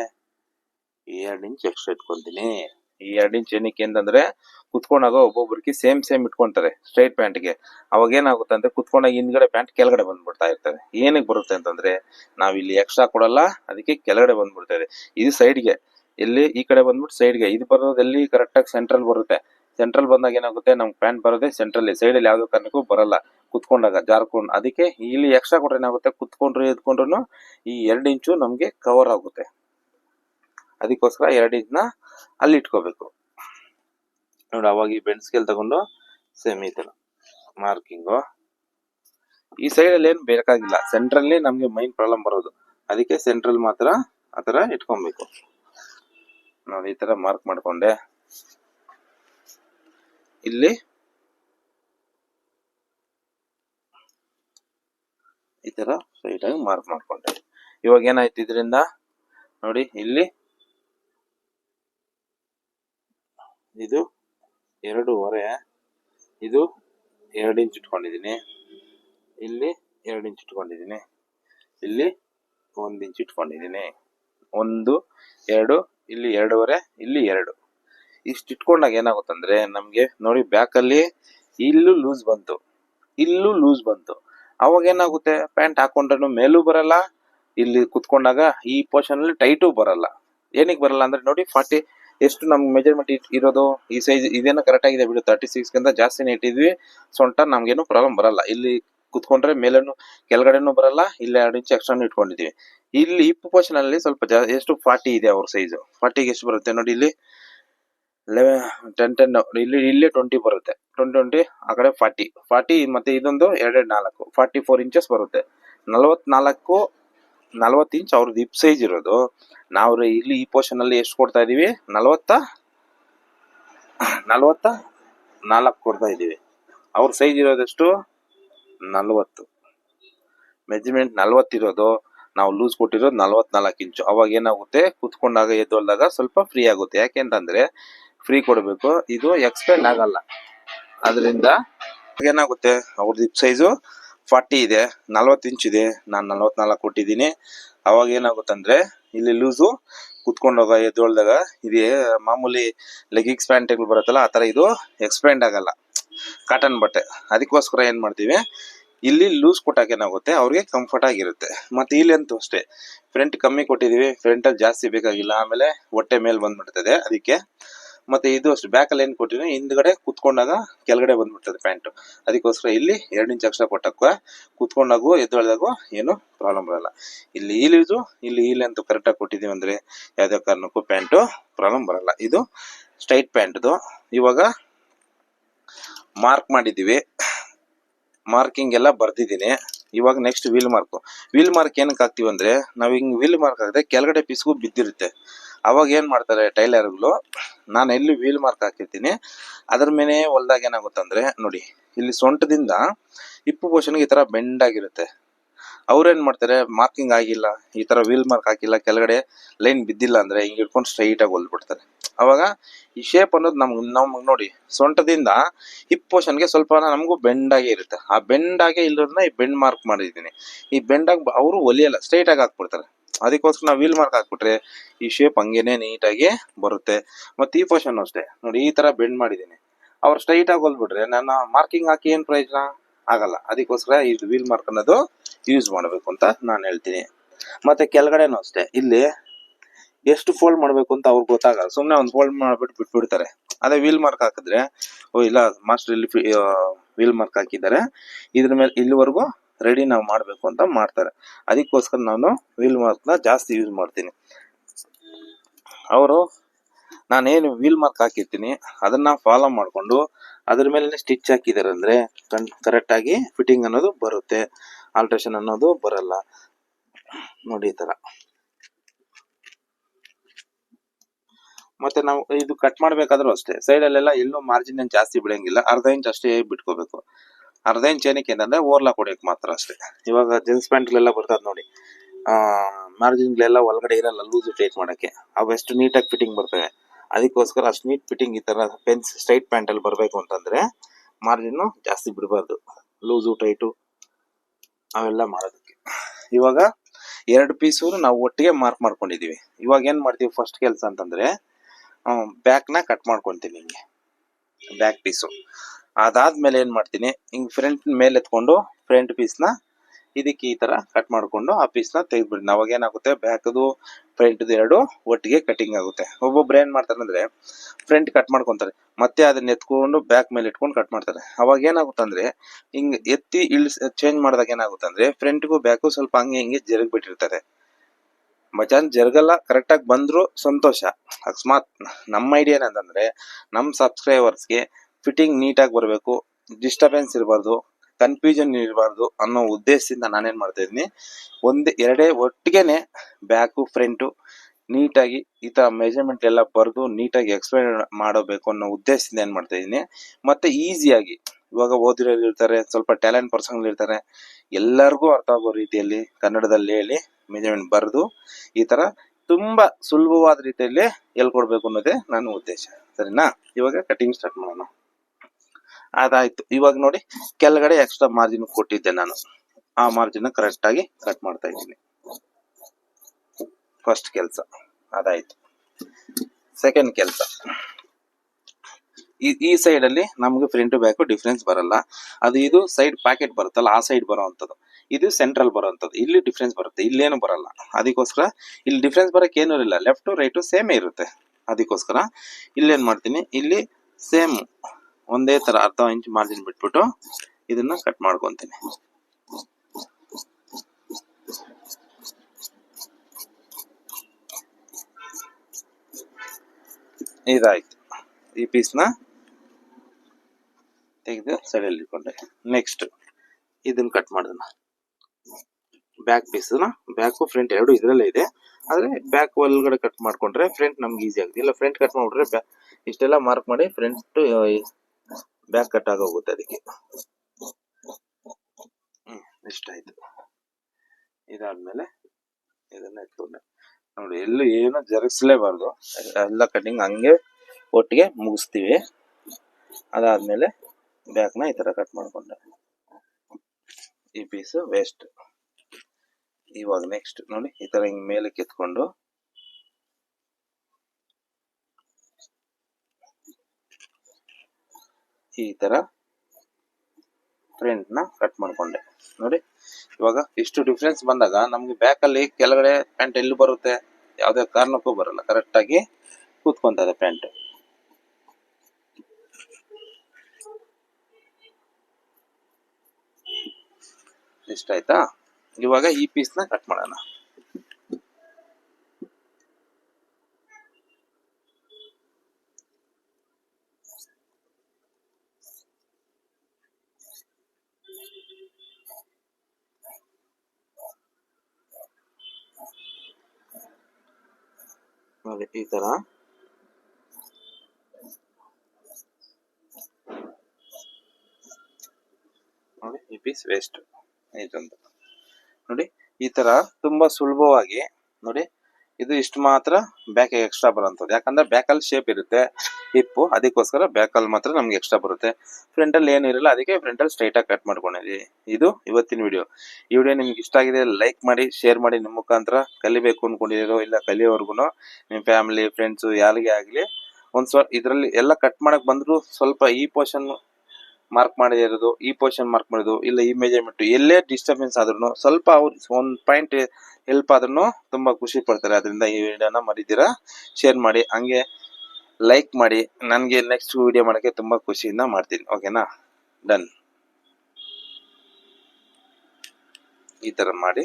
ಎರಡು ಇಂಚ್ ಎಕ್ಸ್ಟ್ರಾ ಇಟ್ಕೊಂತೀನಿ. ಈ ಎರಡು ಇಂಚ್ ಏನಕ್ಕೆ ಅಂತಂದ್ರೆ ಕುತ್ಕೊಂಡಾಗ ಒಬ್ಬೊಬ್ಬರಿಗೆ ಸೇಮ್ ಸೇಮ್ ಇಟ್ಕೊಂತಾರೆ ಸ್ಟ್ರೈಟ್ ಪ್ಯಾಂಟ್ಗೆ ಅವಾಗ ಏನಾಗುತ್ತೆ ಅಂದ್ರೆ ಕುತ್ಕೊಂಡಾಗ ಹಿಂದ್ಗಡೆ ಪ್ಯಾಂಟ್ ಕೆಳಗಡೆ ಬಂದ್ಬಿಡ್ತಾ ಇರ್ತದೆ. ಏನಕ್ಕೆ ಬರುತ್ತೆ ಅಂತಂದ್ರೆ ನಾವ್ ಇಲ್ಲಿ ಎಕ್ಸ್ಟ್ರಾ ಕೊಡಲ್ಲ, ಅದಕ್ಕೆ ಕೆಳಗಡೆ ಬಂದ್ಬಿಡ್ತದೆ ಇದು. ಸೈಡ್ಗೆ ಇಲ್ಲಿ ಈ ಕಡೆ ಬಂದ್ಬಿಟ್ಟು ಸೈಡ್ಗೆ ಇದು ಬರೋದು ಎಲ್ಲಿ ಕರೆಕ್ಟಾಗಿ ಸೆಂಟ್ರಲ್ ಬರುತ್ತೆ? ಸೆಂಟ್ರಲ್ ಬಂದಾಗ ಏನಾಗುತ್ತೆ? ನಮ್ಗೆ ಪ್ಯಾಂಟ್ ಬರೋದೇ ಸೆಂಟ್ರಲ್ಲಿ ಸೈಡಲ್ಲಿ ಯಾವುದೋ ಕಾರಣಕ್ಕೂ ಬರಲ್ಲ. ಕುತ್ಕೊಂಡಾಗ ಜಾರ್ಕೊಂಡು. ಅದಕ್ಕೆ ಇಲ್ಲಿ ಎಕ್ಸ್ಟ್ರಾ ಕೊಟ್ರೆ ಏನಾಗುತ್ತೆ? ಕುತ್ಕೊಂಡ್ರು ಎದ್ಕೊಂಡ್ರು ಈ ಎರಡು ಇಂಚು ನಮಗೆ ಕವರ್ ಆಗುತ್ತೆ. ಅದಕ್ಕೋಸ್ಕರ ಎರಡು ಇಂಚ್ನ ಅಲ್ಲಿ ಇಟ್ಕೋಬೇಕು. ನೋಡಿ, ಅವಾಗ ಈ ಬೆಂಡ್ ಸ್ಕೇಲ್ ತಗೊಂಡು ಸೇಮ್ ಈ ತರ. ಮಾರ್ಕಿಂಗು ಈ ಸೈಡಲ್ಲಿ ಏನು ಬೇಕಾಗಿಲ್ಲ. ಸೆಂಟ್ರಲ್ಲಿ ನಮಗೆ ಮೈನ್ ಪ್ರಾಬ್ಲಮ್ ಬರೋದು. ಅದಕ್ಕೆ ಸೆಂಟ್ರಲ್ ಮಾತ್ರ ಆ ಥರ ಇಟ್ಕೊಬೇಕು. ನೋಡಿ, ಈ ಥರ ಮಾರ್ಕ್ ಮಾಡ್ಕೊಂಡೆ. ಇಲ್ಲಿ ಈ ತರ ಸ್ಟ್ರೈಟ್ ಆಗಿ ಮಾರ್ಕ್ ಮಾಡ್ಕೊಂಡೆ. ಇವಾಗ ಏನಾಯ್ತು ಇದರಿಂದ? ನೋಡಿ, ಇಲ್ಲಿ ಇದು ಎರಡೂವರೆ, ಇದು ಎರಡು ಇಂಚ್ ಇಟ್ಕೊಂಡಿದ್ದೀನಿ. ಇಲ್ಲಿ ಎರಡು ಇಂಚ್ ಇಟ್ಕೊಂಡಿದ್ದೀನಿ. ಇಲ್ಲಿ ಒಂದು ಇಂಚ್ ಇಟ್ಕೊಂಡಿದ್ದೀನಿ. ಒಂದು, ಎರಡು, ಇಲ್ಲಿ ಎರಡೂವರೆ, ಇಲ್ಲಿ ಎರಡು. ಇಷ್ಟು ಇಟ್ಕೊಂಡಾಗ ಏನಾಗುತ್ತಂದ್ರೆ ನಮ್ಗೆ ನೋಡಿ ಬ್ಯಾಕಲ್ಲಿ ಇಲ್ಲೂ ಲೂಸ್ ಬಂತು. ಇಲ್ಲೂ ಲೂಸ್ ಬಂತು. ಅವಾಗ ಏನಾಗುತ್ತೆ? ಪ್ಯಾಂಟ್ ಹಾಕೊಂಡ್ರೂ ಮೇಲೂ ಬರಲ್ಲ, ಇಲ್ಲಿ ಕುತ್ಕೊಂಡಾಗ ಈ ಪೋರ್ಷನ್ ಅಲ್ಲಿ ಟೈಟು ಬರಲ್ಲ. ಏನಕ್ಕೆ ಬರಲ್ಲ ಅಂದ್ರೆ ನೋಡಿ ಫಾರ್ಟಿ ಎಷ್ಟು ನಮ್ಗೆ ಮೆಜರ್ಮೆಂಟ್ ಇರೋದು? ಈ ಸೈಜ್ ಇದೇನೋ ಕರೆಕ್ಟ್ ಆಗಿದೆ ಬಿಡು. ತರ್ಟಿ ಸಿಕ್ಸ್ ಗಿಂತ ಜಾಸ್ತಿನೇ ಇಟ್ಟಿದ್ವಿ ಸೊಂಟ ನಮ್ಗೇನು ಪ್ರಾಬ್ಲಮ್ ಬರಲ್ಲ. ಇಲ್ಲಿ ಕುತ್ಕೊಂಡ್ರೆ ಮೇಲೇನು, ಕೆಳಗಡೆನೂ ಬರಲ್ಲ. ಇಲ್ಲಿ ಎರಡು ಇಂಚ್ ಎಕ್ಸ್ಟ್ರಾನು ಇಟ್ಕೊಂಡಿದ್ದೀವಿ ಇಲ್ಲಿ ಇಪ್ಪು ಪೋರ್ಷನ್ ಅಲ್ಲಿ ಸ್ವಲ್ಪ ಜಾ ಎಷ್ಟು ಫಾರ್ಟಿ ಇದೆ ಅವ್ರ ಸೈಜು ಫಾರ್ಟಿಗೆ ಎಷ್ಟು ಬರುತ್ತೆ? ನೋಡಿ ಇಲ್ಲಿ ಲೆವೆನ್ ಟೆನ್ ಟೆನ್ ಇಲ್ಲಿ, ಇಲ್ಲೇ ಟ್ವೆಂಟಿ ಬರುತ್ತೆ. ಟ್ವೆಂಟಿ ಟ್ವೆಂಟಿ ಆ ಕಡೆ ಫಾರ್ಟಿ ಫಾರ್ಟಿ ಮತ್ತೆ ಇದೊಂದು ಎರಡೆರಡು ನಾಲ್ಕು. ಫಾರ್ಟಿ ಫೋರ್ ಇಂಚಸ್ ಬರುತ್ತೆ. ನಲವತ್ನಾಲ್ಕು, ನಲವತ್ತು ಇಂಚ್ ಅವ್ರದ್ದು ಇಪ್ ಸೈಜ್ ಇರೋದು. ನಾವು ಇಲ್ಲಿ ಈ ಪೋರ್ಷನ್ ಅಲ್ಲಿ ಎಷ್ಟು ಕೊಡ್ತಾ ಇದೀವಿ? ನಲವತ್ತ ನಲವತ್ತ ನಾಲ್ಕು ಕೊಡ್ತಾ ಇದೀವಿ. ಅವ್ರ ಸೈಜ್ ಇರೋದೆಷ್ಟು ನಲವತ್ತು. ಮೆಜರ್ಮೆಂಟ್ ನಲ್ವತ್ತಿರೋದು ನಾವು ಲೂಸ್ ಕೊಟ್ಟಿರೋದು ನಲವತ್ನಾಲ್ಕು ಇಂಚು ಅವಾಗ ಏನಾಗುತ್ತೆ? ಕುತ್ಕೊಂಡಾಗ ಎದ್ದೊಳ್ದಾಗ ಸ್ವಲ್ಪ ಫ್ರೀ ಆಗುತ್ತೆ. ಯಾಕೆ ಅಂತಂದ್ರೆ ಫ್ರೀ ಕೊಡಬೇಕು. ಇದು ಎಕ್ಸ್ಪೆಂಡ್ ಆಗಲ್ಲ. ಅದರಿಂದ ಏನಾಗುತ್ತೆ? ಅವ್ರದ್ದು ಹಿಪ್ ಸೈಜು ಫಾರ್ಟಿ ಇದೆ. ನಲ್ವತ್ತು ಇಂಚ್ ಇದೆ. ನಾನು ನಲ್ವತ್ನಾಲ್ಕು ಕೊಟ್ಟಿದ್ದೀನಿ. ಅವಾಗ ಏನಾಗುತ್ತಂದ್ರೆ, ಇಲ್ಲಿ ಲೂಸು ಕುತ್ಕೊಂಡೋಗ ಎದ್ದೊಳ್ದಾಗ ಇದು ಮಾಮೂಲಿ ಲೆಗಿಕ್ಸ್ ಪ್ಯಾಂಟ್ಗಳು ಬರುತ್ತಲ್ಲ, ಆ ಥರ ಇದು ಎಕ್ಸ್ಪೆಂಡ್ ಆಗಲ್ಲ. ಕಾಟನ್ ಬಟ್ಟೆ. ಅದಕ್ಕೋಸ್ಕರ ಏನು ಮಾಡ್ತೀವಿ? ಇಲ್ಲಿ ಲೂಸ್ ಕೊಟ್ಟಾಗ ಏನಾಗುತ್ತೆ? ಅವ್ರಿಗೆ ಕಂಫರ್ಟ್ ಆಗಿರುತ್ತೆ. ಮತ್ತೆ ಇಲ್ಲಿ ಅಂತೂ ಅಷ್ಟೇ. ಫ್ರಂಟ್ ಕಮ್ಮಿ ಕೊಟ್ಟಿದ್ದೀವಿ ಫ್ರಂಟಲ್ಲಿ ಜಾಸ್ತಿ ಬೇಕಾಗಿಲ್ಲ. ಆಮೇಲೆ ಹೊಟ್ಟೆ ಮೇಲೆ ಬಂದ್ಬಿಡ್ತದೆ. ಅದಕ್ಕೆ ಮತ್ತೆ ಇದು ಅಷ್ಟು ಬ್ಯಾಕ್ ಅಲ್ಲಿ ಏನ್ ಕೊಟ್ಟಿದ್ರೆ ಹಿಂದ್ಗಡೆ ಕುತ್ಕೊಂಡಾಗ ಕೆಳಗಡೆ ಬಂದ್ಬಿಡ್ತದೆ ಪ್ಯಾಂಟ್ ಅದಕ್ಕೋಸ್ಕರ ಇಲ್ಲಿ ಎರಡು ಇಂಚ್ ಅಕ್ಷರ ಕೊಟ್ಟಕ್ಕ ಕುತ್ಕೊಂಡಾಗೂ, ಎದ್ದೊಳ್ದಾಗೂ ಏನು ಪ್ರಾಬ್ಲಮ್ ಬರಲ್ಲ. ಇಲ್ಲಿ ಇಲ್ಲಿದು ಇಲ್ಲಿ ಇಲ್ಲಿ ಈ ಲೆಂತ್ ಕರೆಕ್ಟಾಗಿ ಕೊಟ್ಟಿದೀವಿ ಅಂದ್ರೆ ಯಾವ್ದೇ ಕಾರಣಕ್ಕೂ ಪ್ಯಾಂಟು ಪ್ರಾಬ್ಲಮ್ ಬರಲ್ಲ. ಇದು ಸ್ಟ್ರೈಟ್ ಪ್ಯಾಂಟ್ದು ಇವಾಗ ಮಾರ್ಕ್ ಮಾಡಿದೀವಿ ಮಾರ್ಕಿಂಗ್ ಎಲ್ಲ ಬರ್ದಿದ್ದೀನಿ. ಇವಾಗ next wheel mark wheel mark ಏನಕ್ಕೆ ಹಾಕ್ತಿವಿ ಅಂದ್ರೆ, ನಾವು ಹಿಂಗ್ ವೀಲ್ ಮಾರ್ಕ್ ಹಾಕಿದ್ರೆ ಕೆಳಗಡೆ ಪೀಸ್ಗೂ ಬಿದ್ದಿರುತ್ತೆ. ಅವಾಗ ಏನ್ ಮಾಡ್ತಾರೆ ಟೈಲರ್ಗಳು ನಾನು ಎಲ್ಲಿ ವೀಲ್ ಮಾರ್ಕ್ ಹಾಕಿರ್ತೀನಿ, ಅದ್ರ ಮೇಲೆ ಹೊಲ್ದಾಗ ಏನಾಗುತ್ತಂದ್ರೆ ನೋಡಿ, ಇಲ್ಲಿ ಸೊಂಟದಿಂದ ಹಿಪ್ಪು ಪೋಷನ್ಗೆ ಈ ತರ ಬೆಂಡ್ ಆಗಿರುತ್ತೆ. ಅವ್ರೇನ್ ಮಾಡ್ತಾರೆ ಮಾರ್ಕಿಂಗ್ ಆಗಿಲ್ಲ, ಈ ತರ ವೀಲ್ ಮಾರ್ಕ್ ಹಾಕಿಲ್ಲ, ಕೆಳಗಡೆ ಲೈನ್ ಬಿದ್ದಿಲ್ಲ ಅಂದ್ರೆ ಹಿಂಗ್ ಇಟ್ಕೊಂಡು ಸ್ಟ್ರೈಟ್ ಆಗಿ ಹೊಲ್ಬಿಡ್ತಾರೆ. ಅವಾಗ ಈ ಶೇಪ್ ಅನ್ನೋದು ನಮ್ಗೆ ನಮ್ಗೆ ನೋಡಿ, ಸೊಂಟದಿಂದ ಹಿಪ್ ಪೋಷನ್ಗೆ ಸ್ವಲ್ಪ ನಮಗೂ ಬೆಂಡ್ ಆಗಿ ಇರುತ್ತೆ. ಆ ಬೆಂಡ್ ಆಗೇ ಇಲ್ಲದನ್ನ ಈ ಬೆಂಡ್ ಮಾರ್ಕ್ ಮಾಡಿದ್ದೀನಿ. ಈ ಬೆಂಡ್ ಆಗಿ ಅವರು ಒಲಿಯಲ್ಲ ಸ್ಟ್ರೈಟ್ ಆಗಿ ಹಾಕ್ಬಿಡ್ತಾರೆ. ಅದಕ್ಕೋಸ್ಕರ ನಾವು ವೀಲ್ ಮಾರ್ಕ್ ಹಾಕ್ಬಿಟ್ರೆ ಈ ಶೇಪ್ ಹಂಗೇನೆ ನೀಟಾಗಿ ಬರುತ್ತೆ. ಮತ್ತೆ ಈ ಪೋರ್ಷನ್ ಅಷ್ಟೇ. ನೋಡಿ, ಈ ತರ ಬೆಂಡ್ ಮಾಡಿದ್ದೀನಿ. ಅವ್ರು ಸ್ಟ್ರೈಟ್ ಆಗಿ ಹೊಲ್ಬಿಟ್ರೆ ನಾನು ಮಾರ್ಕಿಂಗ್ ಹಾಕಿ ಏನ್ ಪ್ರಯೋಜನ? ಆಗಲ್ಲ. ಅದಕ್ಕೋಸ್ಕರ ಇದು ವೀಲ್ ಮಾರ್ಕ್ ಅನ್ನೋದು ಯೂಸ್ ಮಾಡಬೇಕು ಅಂತ ನಾನು ಹೇಳ್ತೀನಿ. ಮತ್ತೆ ಕೆಳಗಡೆನೂ ಅಷ್ಟೇ. ಇಲ್ಲಿ ಎಷ್ಟು ಫೋಲ್ಡ್ ಮಾಡಬೇಕು ಅಂತ ಅವ್ರಿಗೆ ಗೊತ್ತಾಗಲ್ಲ. ಸುಮ್ಮನೆ ಒಂದು ಫೋಲ್ಡ್ ಮಾಡ್ಬಿಟ್ಟು ಬಿಟ್ಬಿಡ್ತಾರೆ. ಅದೇ ವೀಲ್ ಮಾರ್ಕ್ ಹಾಕಿದ್ರೆ, ಓ, ಇಲ್ಲ ಮಾಸ್ಟರ್ ಇಲ್ಲಿ ವೀಲ್ ಮಾರ್ಕ್ ಹಾಕಿದ್ದಾರೆ. ಇದ್ರ ಮೇಲೆ ಇಲ್ಲಿವರೆಗೂ ರೆಡಿ ನಾವು ಮಾಡಬೇಕು ಅಂತ ಮಾಡ್ತಾರೆ. ಅದಕ್ಕೋಸ್ಕರ ನಾನು ವೀಲ್ ಮಾರ್ಕ್ನ ಜಾಸ್ತಿ ಯೂಸ್ ಮಾಡ್ತೀನಿ. ಅವರು, ನಾನೇನು ವೀಲ್ ಮಾರ್ಕ್ ಹಾಕಿರ್ತೀನಿ, ಅದನ್ನು ಫಾಲೋ ಮಾಡಿಕೊಂಡು, ಅದ್ರ ಮೇಲೆ ಸ್ಟಿಚ್ ಹಾಕಿದ್ದಾರೆ ಅಂದರೆ ಕರೆಕ್ಟಾಗಿ ಫಿಟ್ಟಿಂಗ್ ಅನ್ನೋದು ಬರುತ್ತೆ. ಆಲ್ಟ್ರೇಷನ್ ಅನ್ನೋದು ಬರಲ್ಲ. ನೋಡಿ ಈ ಥರ ಮತ್ತೆ ನಾವು ಇದು ಕಟ್ ಮಾಡ್ಬೇಕಾದ್ರೂ ಅಷ್ಟೇ. ಸೈಡ್ ಅಲ್ಲೆಲ್ಲ ಎಲ್ಲೂ ಮಾರ್ಜಿನ್ ಏನ್ ಜಾಸ್ತಿ ಬಿಡಂಗಿಲ್ಲ ಅರ್ಧ ಇಂಚ್ ಅಷ್ಟೇ ಬಿಟ್ಕೋಬೇಕು. ಅರ್ಧ ಇಂಚ್ ಏನಕ್ಕೆ ಏನಂದ್ರೆ ಓರ್ಲಾಕ್ ಮಾತ್ರ ಅಷ್ಟೇ. ಇವಾಗ ಜೀನ್ಸ್ ಪ್ಯಾಂಟ್ಗಳೆಲ್ಲ ಬರ್ತದ ನೋಡಿ. ಮಾರ್ಜಿನ್ಗಳೆಲ್ಲ ಒಳಗಡೆ ಇರಲ್ಲ ಲೂಸ್ ಟೈಟ್ ಮಾಡಕ್ಕೆ. ಅವೆಷ್ಟು ನೀಟಾಗಿ ಫಿಟ್ಟಿಂಗ್ ಬರ್ತವೆ. ಅದಕ್ಕೋಸ್ಕರ ಅಷ್ಟು ನೀಟ್ ಫಿಟ್ಟಿಂಗ್ ಈ ತರ ಪೆನ್ಸ್ ಸ್ಟ್ರೈಟ್ ಪ್ಯಾಂಟ್ ಅಲ್ಲಿ ಬರಬೇಕು ಅಂತಂದ್ರೆ ಮಾರ್ಜಿನ್ ಜಾಸ್ತಿ ಬಿಡಬಾರ್ದು. ಲೂಸು ಟೈಟು ಅವೆಲ್ಲ ಮಾಡೋದಕ್ಕೆ. ಇವಾಗ ಎರಡು ಪೀಸು ನಾವು ಒಟ್ಟಿಗೆ ಮಾರ್ಕ್ ಮಾಡ್ಕೊಂಡಿದೀವಿ. ಇವಾಗ ಏನು ಮಾಡ್ತೀವಿ ಫಸ್ಟ್ ಕೆಲಸ ಅಂತಂದ್ರೆ ಬ್ಯಾಕ್ನ ಕಟ್ ಮಾಡ್ಕೊತೀನಿ ಹಿಂಗೆ. ಬ್ಯಾಕ್ ಪೀಸು ಅದಾದ್ಮೇಲೆ ಏನು ಮಾಡ್ತೀನಿ, ಹಿಂಗೆ ಫ್ರಂಟ್ ಮೇಲೆ ಎತ್ಕೊಂಡು ಫ್ರಂಟ್ ಪೀಸ್ನ ಇದಕ್ಕೆ ಈ ತರ ಕಟ್ ಮಾಡ್ಕೊಂಡು ಆ ಪೀಸ್ನ ತೆಗೆದ್ಬಿಡ್ತೀನಿ. ಅವಾಗ ಏನಾಗುತ್ತೆ ಬ್ಯಾಕ್ದು ಫ್ರಂಟ್ದು ಎರಡು ಒಟ್ಟಿಗೆ ಕಟಿಂಗ್ ಆಗುತ್ತೆ. ಒಬ್ಬೊಬ್ರು ಏನು ಮಾಡ್ತಾರೆ ಅಂದ್ರೆ ಫ್ರಂಟ್ ಕಟ್ ಮಾಡ್ಕೊಂತಾರೆ. ಮತ್ತೆ ಅದನ್ನ ಎತ್ಕೊಂಡು ಬ್ಯಾಕ್ ಮೇಲೆ ಇಟ್ಕೊಂಡು ಕಟ್ ಮಾಡ್ತಾರೆ. ಅವಾಗ ಏನಾಗುತ್ತೆ ಅಂದ್ರೆ, ಹಿಂಗೆ ಎತ್ತಿ ಇಳಿಸ್ ಚೇಂಜ್ ಮಾಡಿದಾಗ ಏನಾಗುತ್ತೆ ಅಂದ್ರೆ ಫ್ರಂಟ್ಗೂ ಬ್ಯಾಕು ಸ್ವಲ್ಪ ಹಂಗೆ ಹಿಂಗೆ ಜರುಗ್ ಮಜಾನ್ ಜರುಗಲ್ಲ ಕರೆಕ್ಟ್ ಆಗಿ ಬಂದ್ರು ಸಂತೋಷ. ಅಕಸ್ಮಾತ್ ನಮ್ಮ ಐಡಿಯಾ ಏನಂತಂದರೆ ನಮ್ಮ ಸಬ್ಸ್ಕ್ರೈಬರ್ಸ್ಗೆ ಫಿಟ್ಟಿಂಗ್ ನೀಟಾಗಿ ಬರಬೇಕು ಡಿಸ್ಟರ್ಬೆನ್ಸ್ ಇರಬಾರ್ದು ಕನ್ಫ್ಯೂಷನ್ ಇರಬಾರ್ದು ಅನ್ನೋ ಉದ್ದೇಶದಿಂದ ನಾನೇನು ಮಾಡ್ತಾ ಇದ್ದೀನಿ, ಒಂದೇ, ಎರಡೇ ಒಟ್ಟಿಗೆನೆ ಬ್ಯಾಕು ಫ್ರಂಟು ನೀಟಾಗಿ ಈ ಥರ ಮೆಜರ್ಮೆಂಟ್ ಎಲ್ಲ ಬರೆದು ನೀಟಾಗಿ ಎಕ್ಸ್ಪ್ಲೈನ್ ಮಾಡಬೇಕು ಅನ್ನೋ ಉದ್ದೇಶದಿಂದ ಏನು ಮಾಡ್ತಾ ಇದ್ದೀನಿ, ಮತ್ತು ಈಸಿಯಾಗಿ ಇವಾಗ ಓದಿರೋರು ಇರ್ತಾರೆ ಸ್ವಲ್ಪ ಟ್ಯಾಲೆಂಟ್ ಪರ್ಸನ್ಗಳು ಇರ್ತಾರೆ, ಎಲ್ಲರಿಗೂ ಅರ್ಥ ಆಗೋ ರೀತಿಯಲ್ಲಿ ಕನ್ನಡದಲ್ಲಿ ಹೇಳಿ ಮೆಜರ್ಮೆಂಟ್ ಬರೆದು ಈ ಥರ ತುಂಬ ಸುಲಭವಾದ ರೀತಿಯಲ್ಲಿ ಹೇಳ್ಕೊಡ್ಬೇಕು ಅನ್ನೋದೇ ನನ್ನ ಉದ್ದೇಶ. ಸರಿನಾ? ಇವಾಗ ಕಟಿಂಗ್ ಸ್ಟಾರ್ಟ್ ಮಾಡೋಣ. ಅದಾಯ್ತು. ಇವಾಗ ನೋಡಿ, ಕೆಳಗಡೆ ಎಕ್ಸ್ಟ್ರಾ ಮಾರ್ಜಿನ್ ಕೊಟ್ಟಿದ್ದೆ ನಾನು. ಆ ಮಾರ್ಜಿನ್ ಕರೆಕ್ಟ್ ಆಗಿ ಕಟ್ ಮಾಡ್ತಾ ಇದ್ದೀನಿ. ಫಸ್ಟ್ ಕೆಲಸ. ಅದಾಯ್ತು. ಸೆಕೆಂಡ್ ಕೆಲಸ. ಈ ಈ ಸೈಡ್ ಅಲ್ಲಿ ನಮ್ಗೆ ಫ್ರಂಟ್ ಬ್ಯಾಕ್ ಡಿಫ್ರೆನ್ಸ್ ಬರಲ್ಲ. ಅದು ಇದು ಸೈಡ್ ಪ್ಯಾಕೆಟ್ ಬರುತ್ತಲ್ಲ, ಆ ಸೈಡ್ ಬರೋವಂಥದ್ದು. ಇದು ಸೆಂಟ್ರಲ್ ಬರೋವಂಥದ್ದು. ಇಲ್ಲಿ ಡಿಫ್ರೆನ್ಸ್ ಬರುತ್ತೆ, ಇಲ್ಲೇನು ಬರಲ್ಲ. ಅದಕ್ಕೋಸ್ಕರ ಇಲ್ಲಿ ಡಿಫ್ರೆನ್ಸ್ ಬರಕ್ಕೆ ಏನೂ ಇಲ್ಲ. ಲೆಫ್ಟ್ ರೈಟು ಸೇಮೇ ಇರುತ್ತೆ. ಅದಕ್ಕೋಸ್ಕರ ಇಲ್ಲೇನು ಮಾಡ್ತೀನಿ? ಇಲ್ಲಿ ಸೇಮ್ ಒಂದೇ ತರ ಅರ್ಧ ಇಂಚ್ ಮಾರ್ಜಿನ್ ಬಿಟ್ಬಿಟ್ಟು ಇದನ್ನ ಕಟ್ ಮಾಡ್ಕೊಂತೀನಿ. ಇದಾಯ್ತು. ಈ ಪೀಸ್ನ ತೆಗೆದು ಸೈಡಲ್ಲಿ ಇಟ್ಕೊಂಡೆ. ನೆಕ್ಸ್ಟ್ ಇದನ್ನ ಕಟ್ ಮಾಡೋಣ. ಬ್ಯಾಕ್ ಪೀಸ್ನ ಬ್ಯಾಕು ಫ್ರಂಟ್ ಎರಡು ಇದರಲ್ಲೇ ಇದೆ. ಆದ್ರೆ ಬ್ಯಾಕ್ ಒಳಗಡೆ ಕಟ್ ಮಾಡ್ಕೊಂಡ್ರೆ ಫ್ರಂಟ್ ನಮ್ಗೆ ಈಸಿ ಆಗುತ್ತೆ. ಇಲ್ಲ ಫ್ರಂಟ್ ಕಟ್ ಮಾಡ್ಬಿಟ್ರೆ ಬ್ಯಾ ಇಷ್ಟೆಲ್ಲ ಮಾರ್ಕ್ ಮಾಡಿ ಫ್ರಂಟ್ ಬ್ಯಾಕ್ ಕಟ್ ಆಗೋಗುತ್ತೆ ಅದಕ್ಕೆ. ಹ್ಮ್, ಇಷ್ಟ ಆಯ್ತು. ಇದಾದ್ಮೇಲೆ ಇದನ್ನ ಎತ್ಕೊಂಡೆ ನೋಡಿ, ಎಲ್ಲ ಏನು ಜರುಗಿಸ್ಲೇಬಾರ್ದು, ಎಲ್ಲ ಕಟಿಂಗ್ ಹಂಗೆ ಒಟ್ಟಿಗೆ ಮುಗಿಸ್ತೀವಿ. ಅದಾದ್ಮೇಲೆ ಬ್ಯಾಕ್ನ ಈ ತರ ಕಟ್ ಮಾಡಿಕೊಂಡೆ. ಈ ಪೀಸ್ ವೇಸ್ಟ್ ಇವಾಗ ನೆಕ್ಸ್ಟ್ ನೋಡಿ, ಈ ತರ ಹಿಂಗೆ ಮೇಲೆ ಕಿತ್ಕೊಂಡು ಈ ತರ ಫ್ರಂಟ್ನ ಕಟ್ ಮಾಡ್ಕೊಂಡೆ. ನೋಡಿ, ಇವಾಗ ಇಷ್ಟು ಡಿಫ್ರೆನ್ಸ್ ಬಂದಾಗ ನಮ್ಗೆ ಬ್ಯಾಕ್ ಅಲ್ಲಿ ಕೆಳಗಡೆ ಪ್ಯಾಂಟ್ ಎಲ್ಲಿ ಬರುತ್ತೆ, ಯಾವ್ದೇ ಕಾರಣಕ್ಕೂ ಬರಲ್ಲ. ಕರೆಕ್ಟ್ ಆಗಿ ಕೂತ್ಕೊಂತದೆ ಪ್ಯಾಂಟ್ ಇಷ್ಟ ಆಯ್ತಾ ಇವಾಗ ಈ ಪೀಸ್ನ ಕಟ್ ಮಾಡೋಣ. ನೋಡಿ ಈ ತರ. ನೋಡಿ, ಈ ಪೀಸ್ ವೇಸ್ಟ್ ಇದೊಂದು ನೋಡಿ, ಈ ತರ ತುಂಬಾ ಸುಲಭವಾಗಿ, ನೋಡಿ, ಇದು ಇಷ್ಟು ಮಾತ್ರ ಬ್ಯಾಕ್ ಎಕ್ಸ್ಟ್ರಾ ಬರೋಂಥದ್ದು ಯಾಕಂದ್ರೆ ಬ್ಯಾಕಲ್ಲಿ ಶೇಪ್ ಇರುತ್ತೆ. ಹಿಪ್ಪು ಅದಕ್ಕೋಸ್ಕರ ಬ್ಯಾಕಲ್ಲಿ ಮಾತ್ರ ನಮ್ಗೆ ಎಕ್ಸ್ಟ್ರಾ ಬರುತ್ತೆ. ಫ್ರಂಟಲ್ಲಿ ಏನು ಇರಲ್ಲ, ಅದಕ್ಕೆ ಫ್ರಂಟಲ್ಲಿ ಸ್ಟ್ರೈಟಾಗಿ ಕಟ್ ಮಾಡ್ಕೊಂಡಿದ್ವಿ. ಇದು ಇವತ್ತಿನ ವಿಡಿಯೋ ಈ ವಿಡಿಯೋ ನಿಮ್ಗೆ ಇಷ್ಟ ಆಗಿದೆ ಲೈಕ್ ಮಾಡಿ ಶೇರ್ ಮಾಡಿ ನಿಮ್ಮ ಮುಖಾಂತರ. ಕಲಿಬೇಕು ಅಂದ್ಕೊಂಡಿರೋ ಇಲ್ಲ ಕಲಿಯೋವರೆಗೂ ನಿಮ್ಮ ಫ್ಯಾಮಿಲಿ ಫ್ರೆಂಡ್ಸು ಯಾರಿಗೆ ಆಗಲಿ, ಒಂದು ಸ್ವಲ್ಪ ಇದರಲ್ಲಿ ಎಲ್ಲ ಕಟ್ ಮಾಡೋಕ್ಕೆ ಬಂದರೂ ಸ್ವಲ್ಪ ಈ ಪೋರ್ಷನ್ ಮಾರ್ಕ್ ಮಾಡಿರೋದು ಈ ಪೋರ್ಷನ್ ಮಾರ್ಕ್ ಮಾಡೋದು ಇಲ್ಲ ಈ ಮೆಜರ್ಮೆಂಟ್ ಎಲ್ಲೇ ಡಿಸ್ಟರ್ಬೆನ್ಸ್ ಆದ್ರೂ ಸ್ವಲ್ಪ ಅವ್ರು ಒಂದು ಪಾಯಿಂಟ್ ಹೆಲ್ಪ್ ಆದ್ರೂ ತುಂಬಾ ಖುಷಿ ಪಡ್ತಾರೆ. ಅದರಿಂದ ಈ ವಿಡಿಯೋನ ಮರಿದಿರ ಶೇರ್ ಮಾಡಿ. ಹಂಗೆ ಲೈಕ್ ಮಾಡಿ ನನಗೆ ನೆಕ್ಸ್ಟ್ ವಿಡಿಯೋ ಮಾಡೋಕ್ಕೆ ತುಂಬಾ ಖುಷಿಯಿಂದ ಮಾಡ್ತೀನಿ. ಓಕೆನಾ ಡನ್ ಈ ತರ ಮಾಡಿ.